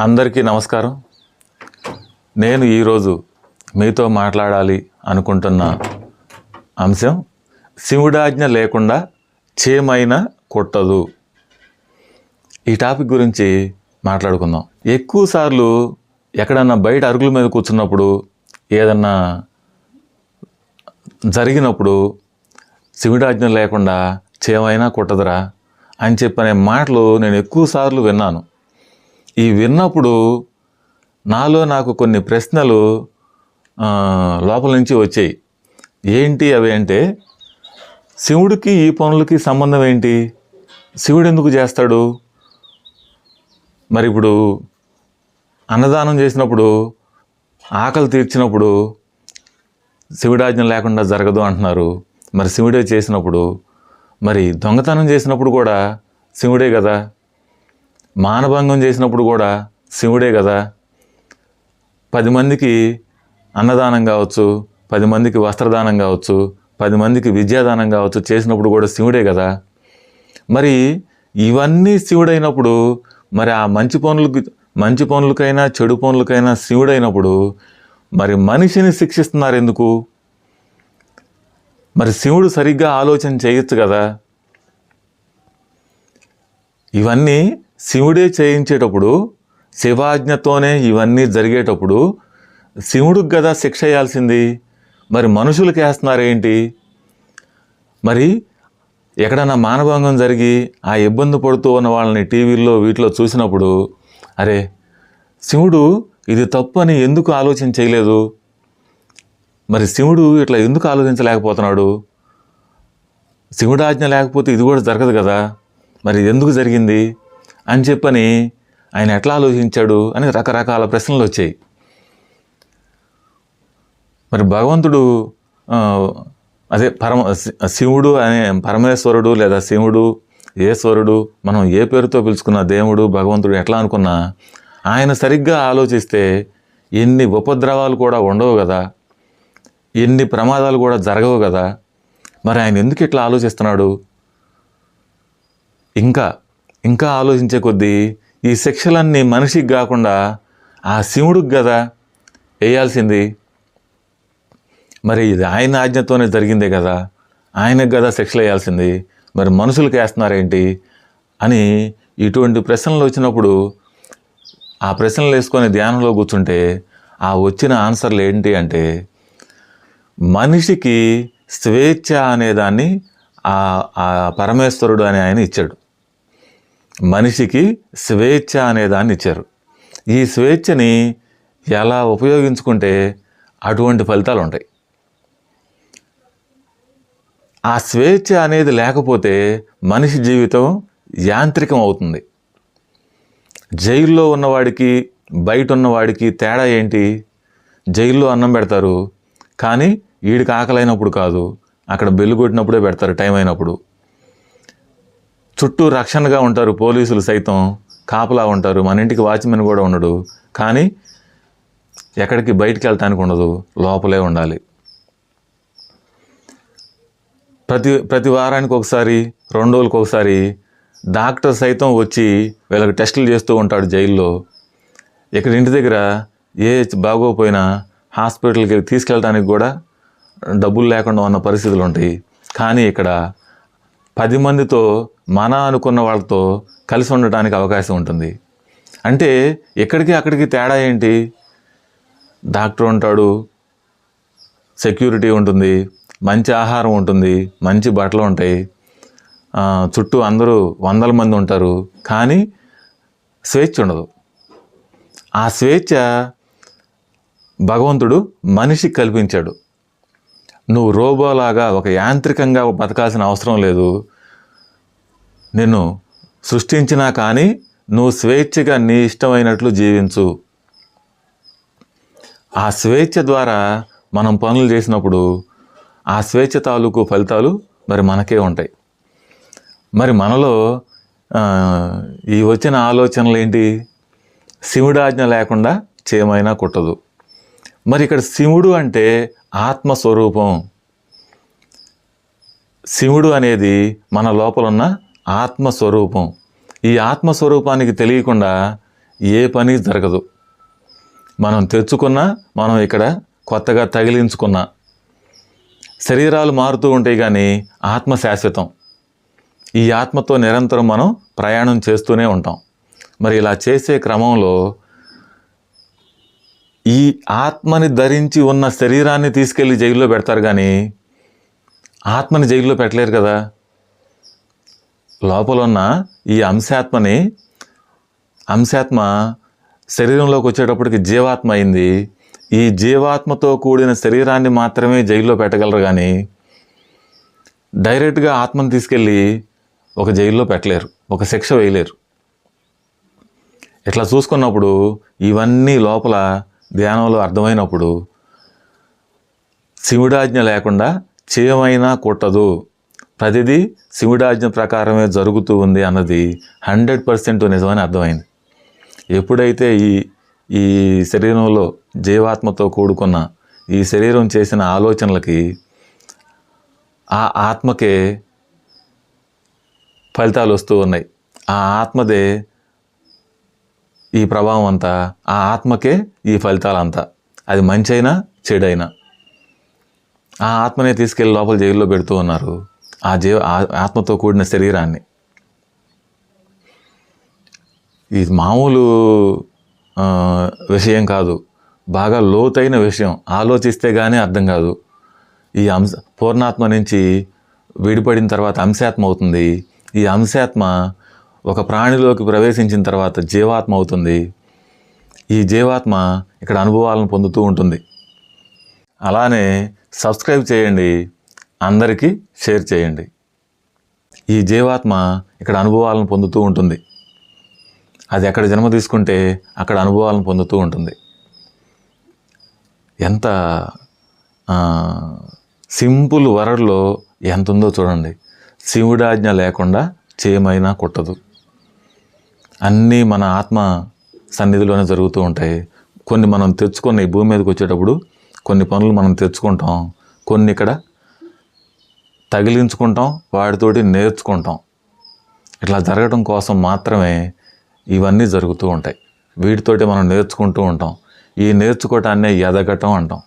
అందరికీ నమస్కారం. నేను ఈరోజు మీతో మాట్లాడాలి అనుకుంటున్న అంశం శివుడాజ్ఞ లేకుండా చేమైనా కొట్టదు. ఈ టాపిక్ గురించి మాట్లాడుకుందాం. ఎక్కువ సార్లు ఎక్కడన్నా బయట అరుగుల మీద కూర్చున్నప్పుడు ఏదన్నా జరిగినప్పుడు శివుడాజ్ఞ లేకుండా చేమైనా కొట్టదురా అని చెప్పనే మాటలు నేను ఎక్కువ సార్లు విన్నాను. ఈ విన్నప్పుడు నాలో నాకు కొన్ని ప్రశ్నలు లోపల నుంచి వచ్చాయి. ఏంటి అవి అంటే శివుడికి ఈ పనులకి సంబంధం ఏంటి? శివుడు ఎందుకు చేస్తాడు? మరి ఇప్పుడు అన్నదానం చేసినప్పుడు ఆకలి తీర్చినప్పుడు శివుడాజ్ఞ లేకుండా జరగదు అంటున్నారు. మరి శివుడే చేసినప్పుడు మరి దొంగతనం చేసినప్పుడు కూడా శివుడే కదా? మానభంగం చేసినప్పుడు కూడా శివుడే కదా. పది మందికి అన్నదానం కావచ్చు పది మందికి వస్త్రదానం కావచ్చు పది మందికి విద్యాదానం కావచ్చు చేసినప్పుడు కూడా శివుడే కదా. మరి ఇవన్నీ శివుడైనప్పుడు మరి ఆ మంచి పనులకు మంచి పనులకైనా చెడు పనులకైనా శివుడైనప్పుడు మరి మనిషిని శిక్షిస్తున్నారు ఎందుకు? మరి శివుడు సరిగ్గా ఆలోచన చేయొచ్చు కదా. ఇవన్నీ శివుడే చేయించేటప్పుడు శివాజ్ఞతోనే ఇవన్నీ జరిగేటప్పుడు శివుడికి కదా శిక్ష వేయాల్సింది. మరి మనుషులకి వేస్తున్నారేంటి? మరి ఎక్కడన్నా మానభంగం జరిగి ఆ ఇబ్బంది పడుతూ ఉన్న వాళ్ళని టీవీల్లో వీటిలో చూసినప్పుడు అరే శివుడు ఇది తప్పు అని ఎందుకు ఆలోచన చేయలేదు? మరి శివుడు ఇట్లా ఎందుకు ఆలోచించలేకపోతున్నాడు? శివుడు ఆజ్ఞ లేకపోతే ఇది కూడా జరగదు కదా. మరి ఇది ఎందుకు జరిగింది? అని చెప్పని ఆయన ఎట్లా ఆలోచించాడు అని రకరకాల ప్రశ్నలు వచ్చాయి. మరి భగవంతుడు అదే పరమ శి- శివుడు అనే పరమేశ్వరుడు లేదా శివుడు ఈశ్వరుడు మనం ఏ పేరుతో పిలుచుకున్న దేవుడు భగవంతుడు ఎట్లా అనుకున్నా ఆయన సరిగ్గా ఆలోచిస్తే ఎన్ని ఉపద్రవాలు కూడా ఉండవు కదా. ఎన్ని ప్రమాదాలు కూడా జరగవు కదా. మరి ఆయన ఎందుకు ఇట్లా ఆలోచిస్తున్నాడు? ఇంకా ఇంకా ఆలోచించే కొద్దీ ఈ శిక్షలన్నీ మనిషికి కాకుండా ఆ శివుడికి కదా వేయాల్సింది. మరి ఇది ఆయన ఆజ్ఞతోనే జరిగిందే కదా ఆయనకు కదా శిక్షలు వేయాల్సింది. మరి మనుషులకు వేస్తున్నారేంటి అని ఇటువంటి ప్రశ్నలు వచ్చినప్పుడు ఆ ప్రశ్నలు వేసుకొని ధ్యానంలో కూర్చుంటే ఆ వచ్చిన ఆన్సర్లు ఏంటి అంటే మనిషికి స్వేచ్ఛ అనేదాన్ని ఆ ఆ పరమేశ్వరుడు అని ఆయన ఇచ్చాడు. మనిషికి స్వేచ్ఛ అనేదాన్ని ఇచ్చారు. ఈ స్వేచ్ఛని ఎలా ఉపయోగించుకుంటే అటువంటి ఫలితాలు ఉంటాయి. ఆ స్వేచ్ఛ అనేది లేకపోతే మనిషి జీవితం యాంత్రికం అవుతుంది. జైల్లో ఉన్నవాడికి బయట ఉన్నవాడికి తేడా ఏంటి? జైల్లో అన్నం పెడతారు కానీ వీడికి ఆకలైనప్పుడు కాదు అక్కడ బెల్లు కొట్టినప్పుడే పెడతారు టైం అయినప్పుడు. చుట్టూ రక్షణగా ఉంటారు పోలీసులు సైతం. కాపలా ఉంటారు. మన ఇంటికి వాచ్మెన్ కూడా ఉండడు. కానీ ఎక్కడికి బయటికి వెళ్ళటానికి ఉండదు. లోపలే ఉండాలి. ప్రతి ప్రతి వారానికి ఒకసారి రెండు రోజులకు ఒకసారి డాక్టర్ సైతం వచ్చి వీళ్ళకి టెస్టులు చేస్తూ ఉంటాడు జైల్లో. ఇక్కడ ఇంటి దగ్గర ఏ బాగోపోయినా హాస్పిటల్కి తీసుకెళ్ళడానికి కూడా డబ్బులు లేకుండా ఉన్న పరిస్థితులు ఉంటాయి. కానీ ఇక్కడ పది మందితో మన అనుకున్న వాళ్ళతో కలిసి ఉండటానికి అవకాశం ఉంటుంది. అంటే ఎక్కడికి అక్కడికి తేడా ఏంటి? డాక్టర్ ఉంటాడు సెక్యూరిటీ ఉంటుంది మంచి ఆహారం ఉంటుంది మంచి బట్టలు ఉంటాయి. చుట్టూ అందరూ వందల మంది ఉంటారు కానీ స్వేచ్ఛ ఉండదు. ఆ స్వేచ్ఛ భగవంతుడు మనిషికి కల్పించాడు. నువ్వు రోబోలాగా ఒక యాంత్రికంగా బతకాల్సిన అవసరం లేదు. నిన్ను సృష్టించినా కానీ నువ్వు స్వేచ్ఛగా నీ ఇష్టమైనట్లు జీవించు. ఆ స్వేచ్ఛ ద్వారా మనం పనులు చేసినప్పుడు ఆ స్వేచ్ఛ తాలూకు ఫలితాలు మరి మనకే ఉంటాయి. మరి మనలో ఈ వచ్చిన ఆలోచనలు ఏంటి? శివుడాజ్ఞ లేకుండా చేయమైనా కుట్టదు. మరి ఇక్కడ శివుడు అంటే ఆత్మస్వరూపం. శివుడు అనేది మన లోపల ఉన్న ఆత్మస్వరూపం. ఈ ఆత్మస్వరూపానికి తెలియకుండా ఏ పని జరగదు. మనం తెచ్చుకున్నా మనం ఇక్కడ కొత్తగా తగిలించుకున్నా. శరీరాలు మారుతూ ఉంటాయి కానీ ఆత్మ శాశ్వతం ఈ ఆత్మతో నిరంతరం మనం ప్రయాణం చేస్తూనే ఉంటాం. మరి ఇలా చేసే క్రమంలో ఈ ఆత్మని ధరించి ఉన్న శరీరాన్ని తీసుకెళ్ళి జైల్లో పెడతారు కానీ ఆత్మని జైల్లో పెట్టలేరు కదా. లోపల ఉన్న ఈ అంశాత్మని అంశాత్మ శరీరంలోకి వచ్చేటప్పటికి జీవాత్మ అయింది. ఈ జీవాత్మతో కూడిన శరీరాన్ని మాత్రమే జైల్లో పెట్టగలరు కానీ డైరెక్ట్గా ఆత్మను తీసుకెళ్ళి ఒక జైల్లో పెట్టలేరు ఒక శిక్ష వేయలేరు. ఇట్లా చూసుకున్నప్పుడు ఇవన్నీ లోపల ధ్యానంలో అర్థమైనప్పుడు శివుడాజ్ఞ లేకుండా చేయమైనా కుట్టదు. ప్రతిదీ శివుడాజ్ఞ ప్రకారమే జరుగుతూ ఉంది అన్నది హండ్రెడ్ పర్సెంట్ నిజమని అర్థమైంది. ఎప్పుడైతే ఈ ఈ శరీరంలో జీవాత్మతో కూడుకున్న ఈ శరీరం చేసిన ఆలోచనలకి ఆ ఆత్మకే ఫలితాలు వస్తూ ఉన్నాయి. ఆ ఆత్మదే ఈ ప్రభావం అంతా ఆ ఆత్మకే ఈ ఫలితాలంతా. అది మంచి అయినా చెడైనా. ఆ ఆత్మనే తీసుకెళ్ళి లోపల జైల్లో పెడుతూ ఉన్నారు. ఆ జీవ ఆ- ఆత్మతో కూడిన శరీరాన్ని. ఇది మామూలు విషయం కాదు. బాగా లోతైన విషయం. ఆలోచిస్తే కానీ అర్థం కాదు. ఈ అంశ పూర్ణాత్మ నుంచి విడిపడిన తర్వాత అంశాత్మ అవుతుంది. ఈ అంశాత్మ ఒక ప్రాణిలోకి ప్రవేశించిన తర్వాత జీవాత్మ అవుతుంది. ఈ జీవాత్మ ఇక్కడ అనుభవాలను పొందుతూ ఉంటుంది. అలానే సబ్స్క్రైబ్ చేయండి. అందరికీ షేర్ చేయండి. ఈ జీవాత్మ ఇక్కడ అనుభవాలను పొందుతూ ఉంటుంది. అది ఎక్కడ జన్మ తీసుకుంటే అక్కడ అనుభవాలను పొందుతూ ఉంటుంది. ఎంత సింపుల్ వరడ్లో ఎంత ఉందో చూడండి. శివుడాజ్ఞ లేకుండా చేయమైనా కుట్టదు. అన్నీ మన ఆత్మ సన్నిధిలోనే జరుగుతూ ఉంటాయి. కొన్ని మనం తెచ్చుకొని ఈ భూమి మీదకి వచ్చేటప్పుడు కొన్ని పనులు మనం తెచ్చుకుంటాం. కొన్ని ఇక్కడ తగిలించుకుంటాం వాటితోటి నేర్చుకుంటాం. ఇట్లా జరగడం కోసం మాత్రమే ఇవన్నీ జరుగుతూ ఉంటాయి. వీటితోటి మనం నేర్చుకుంటూ ఉంటాం. ఈ నేర్చుకోవటాన్నే ఎదగటం అంటాం.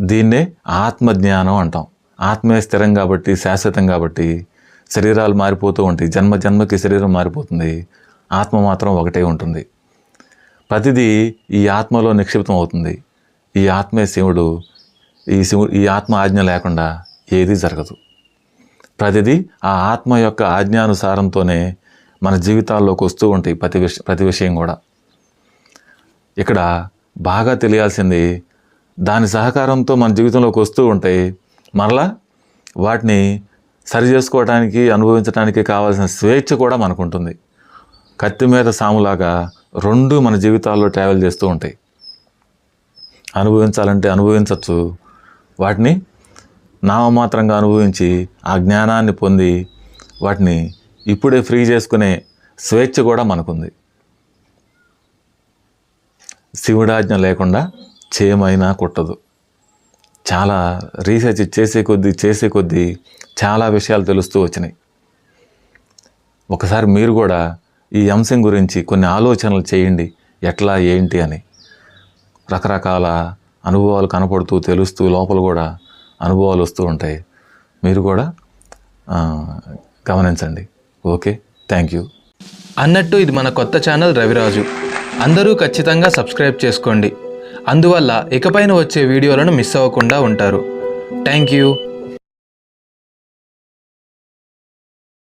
దీన్నే ఆత్మజ్ఞానం అంటాం. ఆత్మే స్థిరం కాబట్టి శాశ్వతం కాబట్టి శరీరాలు మారిపోతూ ఉంటాయి. జన్మ జన్మకి శరీరం మారిపోతుంది. ఆత్మ మాత్రం ఒకటే ఉంటుంది. ప్రతిదీ ఈ ఆత్మలో నిక్షిప్తం అవుతుంది. ఈ ఆత్మే శివుడు. ఈ శివుడు ఈ ఆత్మ ఆజ్ఞ లేకుండా ఏదీ జరగదు. ప్రతిదీ ఆ ఆత్మ యొక్క ఆజ్ఞానుసారంతోనే మన జీవితాల్లోకి వస్తూ ఉంటాయి ప్రతి విష ప్రతి విషయం కూడా. ఇక్కడ బాగా తెలియాల్సింది దాని సహకారంతో మన జీవితంలోకి వస్తూ ఉంటాయి మరలా వాటిని సరి చేసుకోవడానికి అనుభవించడానికి కావాల్సిన స్వేచ్ఛ కూడా మనకు ఉంటుంది కత్తి మీద సాములాగా రెండు మన జీవితాల్లో ట్రావెల్ చేస్తూ ఉంటాయి. అనుభవించాలంటే అనుభవించవచ్చు వాటిని నామమాత్రంగా అనుభవించి ఆ జ్ఞానాన్ని పొంది వాటిని ఇప్పుడే ఫ్రీ చేసుకునే స్వేచ్ఛ కూడా మనకుంది. శివుడాజ్ఞ లేకుండా చేయమైనా కుట్టదు. చాలా రీసెర్చ్ చేసే కొద్దీ చేసే కొద్దీ చాలా విషయాలు తెలుస్తూ వచ్చినాయి. ఒకసారి మీరు కూడా ఈ అంశం గురించి కొన్ని ఆలోచనలు చేయండి. ఎట్లా ఏంటి అని. రకరకాల అనుభవాలు కనపడుతూ తెలుస్తూ లోపల కూడా అనుభవాలు వస్తూ ఉంటాయి. మీరు కూడా గమనించండి. ఓకే? Thank you. అన్నట్టు ఇది మన కొత్త ఛానల్ రవిరాజు. అందరూ ఖచ్చితంగా సబ్స్క్రైబ్ చేసుకోండి. అందువల్ల ఇకపైన వచ్చే వీడియోలను మిస్ అవ్వకుండా ఉంటారు. Thank you.